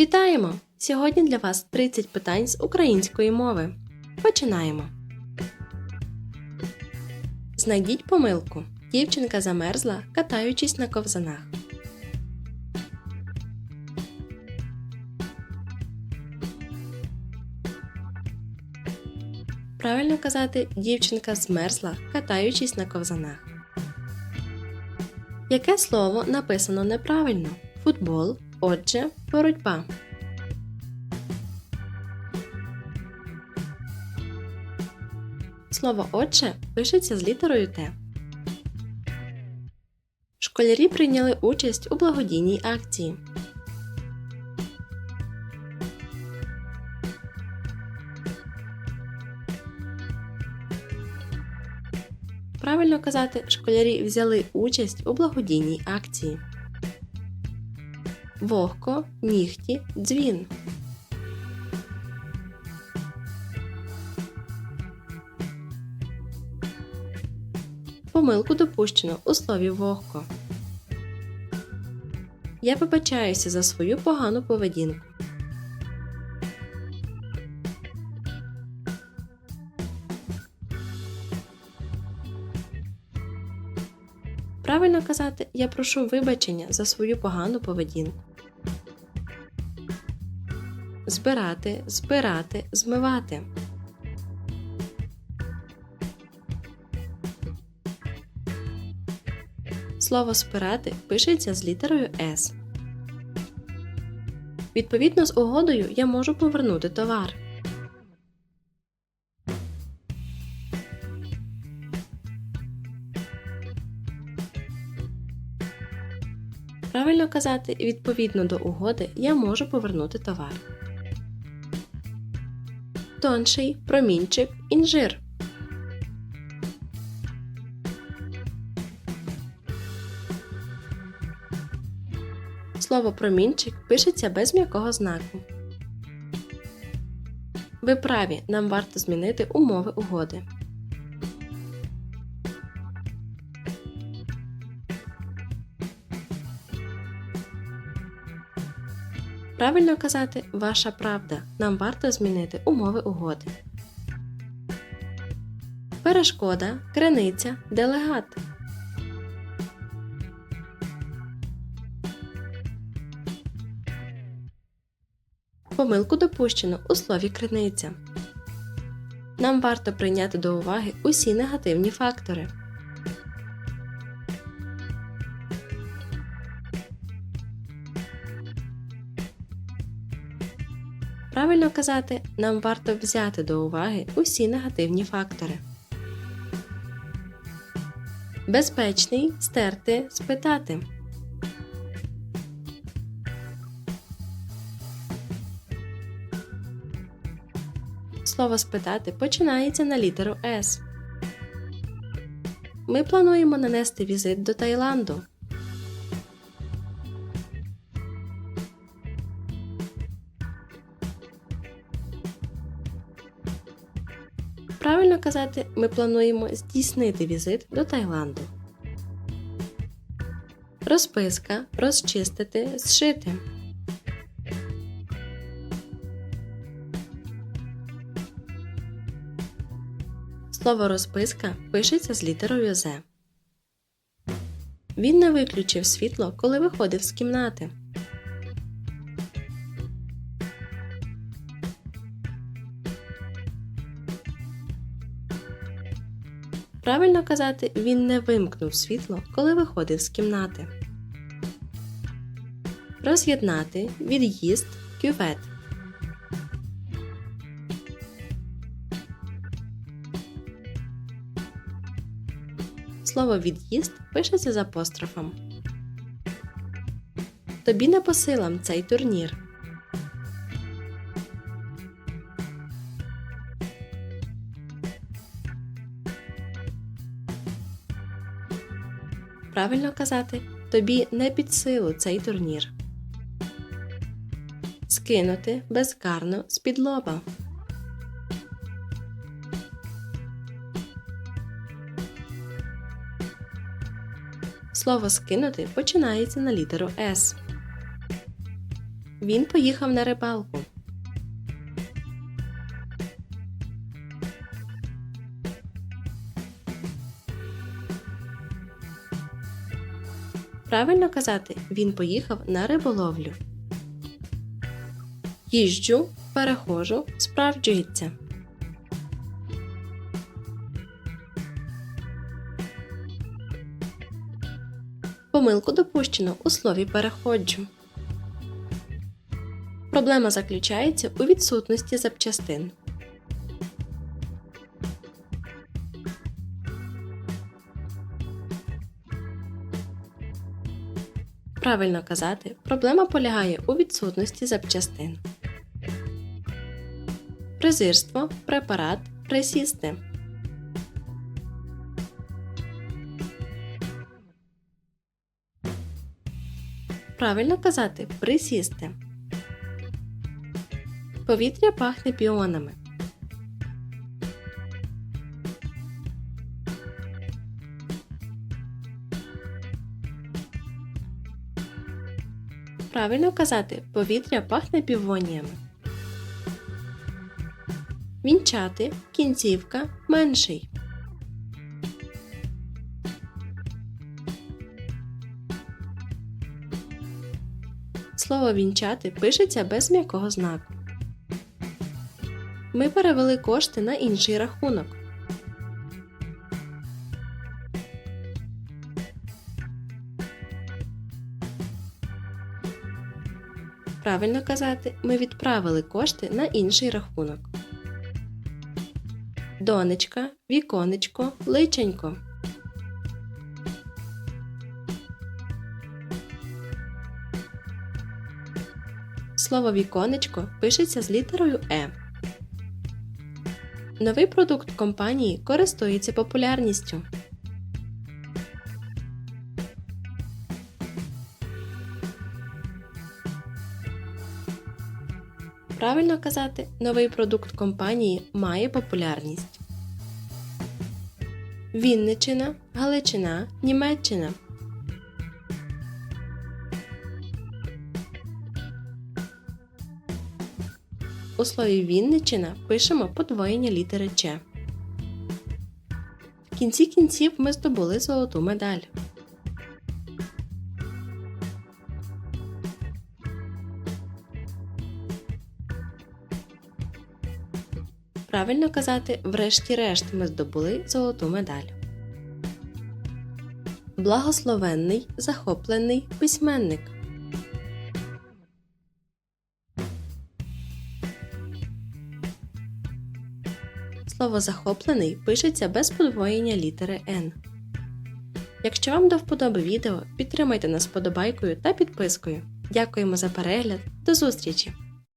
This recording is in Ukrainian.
Вітаємо! Сьогодні для вас 30 питань з української мови. Починаємо. Знайдіть помилку. Дівчинка замерзла, катаючись на ковзанах. Правильно казати, дівчинка змерзла, катаючись на ковзанах. Яке слово написано неправильно? Футбол, отже, боротьба. Слово отже пишеться з літерою Т. Школярі прийняли участь у благодійній акції. Правильно казати, школярі взяли участь у благодійній акції. Вогко, нігті, дзвін. Помилку допущено у слові вогко. Я вибачаюся за свою погану поведінку. Правильно казати, я прошу вибачення за свою погану поведінку. Збирати, збирати, змивати. Слово спирати пишеться з літерою С. Відповідно з угодою я можу повернути товар. Правильно казати, відповідно до угоди я можу повернути товар. Тонший, промінчик, інжир. Слово промінчик пишеться без м'якого знаку. Ви праві, нам варто змінити умови угоди. Правильно казати ваша правда. Нам варто змінити умови угоди. Перешкода, криниця, делегат. Помилку допущено у слові криниця. Нам варто прийняти до уваги усі негативні фактори. Правильно казати, нам варто взяти до уваги усі негативні фактори. Безпечний стерти, спитати. Слово спитати починається на літеру С. Ми плануємо нанести візит до Таїланду. Правильно казати, ми плануємо здійснити візит до Таїланду. Розписка, розчистити, зшити. Слово розписка пишеться з літерою З. Він не виключив світло, коли виходив з кімнати. Правильно казати, він не вимкнув світло, коли виходив з кімнати. Роз'єднати, від'їзд, кювет. Слово від'їзд пишеться з апострофом. Тобі не по силам цей турнір. Правильно казати, тобі не під силу цей турнір. Скинути безкарно з-під лоба. Слово скинути починається на літеру С. Він поїхав на рибалку. Правильно казати, він поїхав на риболовлю. Їжджу, перехожу, справджується. Помилку допущено у слові переходжу. Проблема заключається у відсутності запчастин. Правильно казати, проблема полягає у відсутності запчастин. Презирство, препарат, присісти. Правильно казати присісти. Повітря пахне піонами. Правильно казати повітря пахне півоніями. Вінчати, кінцівка, менший. Слово вінчати пишеться без м'якого знаку. Ми перевели кошти на інший рахунок. Правильно казати, ми відправили кошти на інший рахунок. Донечка, віконечко, личенько. Слово віконечко пишеться з літерою Е. Новий продукт компанії користується популярністю. Правильно казати, новий продукт компанії має популярність. Вінничина, Галичина, Німеччина. У слові Вінничина пишемо подвоєння літери Ч. В кінці кінців ми здобули золоту медаль. Правильно казати, врешті-решт ми здобули золоту медаль. Благословенний, захоплений письменник. Слово захоплений пишеться без подвоєння літери Н. Якщо вам до вподоби відео, підтримайте нас вподобайкою та підпискою. Дякуємо за перегляд. До зустрічі!